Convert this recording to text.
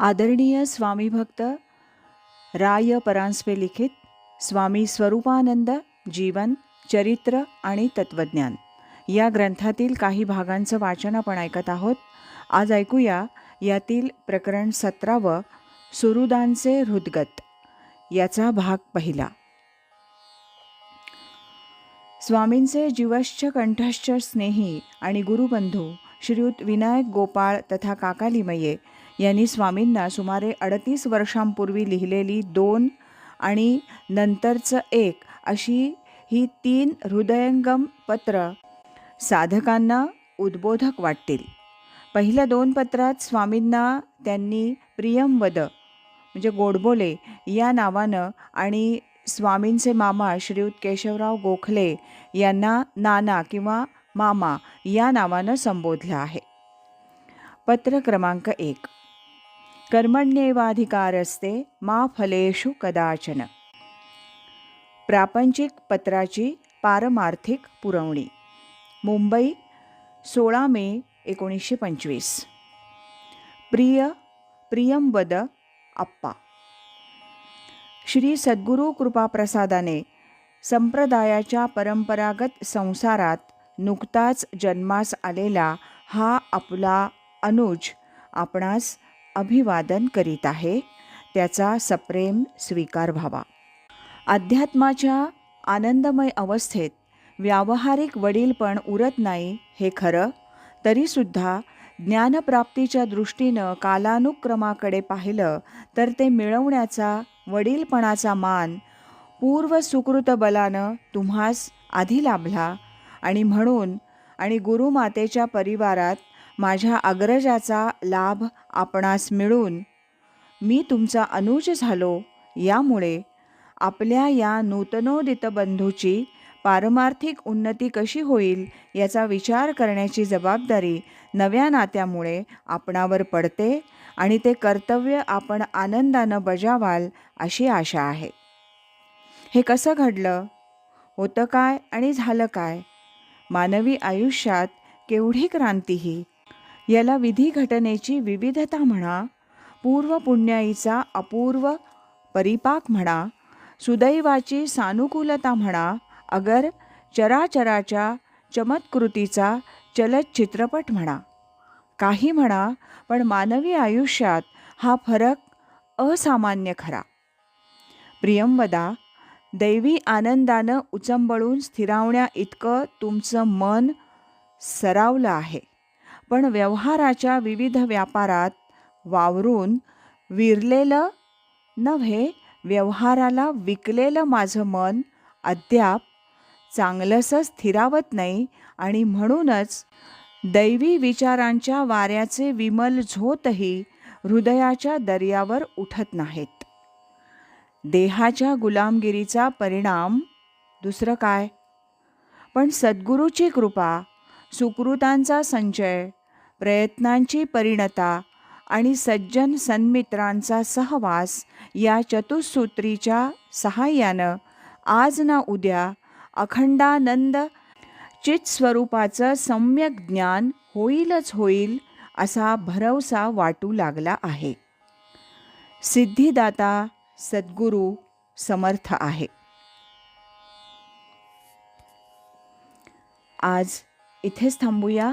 आदरणीय स्वामी भक्त राय परांजपे लिखित स्वामी स्वरूपानंद जीवन चरित्र आणि तत्वज्ञान. या ग्रंथातील काही भागांचं वाचन आपण ऐकत आहोत. आज ऐकूया यातील प्रकरण सतरावं सुरुदांचे हृदगत. याचा भाग पहिला. स्वामींचे जीवश्च कंठश्च स्नेही आणि गुरुबंधू श्रीयुत विनायक गोपाळ तथा काकालिमये यांनी स्वामींना सुमारे अडतीस वर्षांपूर्वी लिहिलेली दोन आणि नंतरचं एक अशी ही तीन हृदयंगम पत्र साधकांना उद्बोधक वाटतील. पहिल्या दोन पत्रात स्वामींना त्यांनी प्रियमवद म्हणजे गोडबोले या नावानं आणि स्वामींचे मामा श्रीयुत केशवराव गोखले यांना नाना किंवा मामा या नावानं संबोधलं आहे. पत्र क्रमांक एक. कर्मण्येवाधिकारस्ते मा फलेषु कदाचन। प्रापंचिक पत्राची पारमार्थिक पुरवणी। मुंबई सोळा मे एकोणीसशे पंचवीस। प्रिय प्रियंवद आप्पा श्री सद्गुरू कृपाप्रसादाने संप्रदायाच्या परंपरागत संसारात नुकताच जन्मास आलेला हा आपला अनुज आपणास अभिवादन करीत आहे त्याचा सप्रेम स्वीकार व्हावा. अध्यात्माच्या आनंदमय अवस्थेत व्यावहारिक वडीलपण उरत नाही हे खरं तरीसुद्धा ज्ञानप्राप्तीच्या दृष्टीनं कालानुक्रमाकडे पाहिलं तर ते मिळवण्याचा वडीलपणाचा मान पूर्व सुकृत बलानं तुम्हास आधी लाभला आणि म्हणून आणि गुरुमातेच्या परिवारात माझ्या अग्रजाचा लाभ आपणास मिळून मी तुमचा अनुज झालो. यामुळे आपल्या या नूतनोदित बंधूची पारमार्थिक उन्नती कशी होईल याचा विचार करण्याची जबाबदारी नव्या नात्यामुळे आपणावर पडते आणि ते कर्तव्य आपण आनंदानं बजावाल अशी आशा आहे. हे कसं घडलं? होतं काय आणि झालं काय? मानवी आयुष्यात केवढी क्रांती ही? याला विधी घटनेची विविधता म्हणा पूर्व पुण्याईचा अपूर्व परिपाक म्हणा सुदैवाची सानुकूलता म्हणा अगर चराचराच्या चमत्कृतीचा चलत चित्रपट म्हणा. काही म्हणा पण मानवी आयुष्यात हा फरक असामान्य खरा. प्रियंवदा दैवी आनंदानं उचंबळून स्थिरावण्या इतकं तुमचं मन सरावलं आहे. पण व्यवहाराच्या विविध व्यापारात वावरून विरलेलं नव्हे व्यवहाराला विकलेलं माझं मन अद्याप चांगलंसं स्थिरावत नाही आणि म्हणूनच दैवी विचारांच्या वाऱ्याचे विमल झोतही हृदयाच्या दर्यावर उठत नाहीत. देहाच्या गुलामगिरीचा परिणाम दुसरं काय? पण सद्गुरूची कृपा सुकृतांचा संचय प्रयत्नांची परिणता आणि सज्जन सन्मित्रांचा सहवास या चतुसूत्रीच्या सहाय्यानं आज ना उद्या अखंडानंद चित्स्वरूपाचं सम्यक ज्ञान होईलच होईल असा भरवसा वाटू लागला आहे. सिद्धिदाता सद्गुरू समर्थ आहे. आज इथेच थांबूया.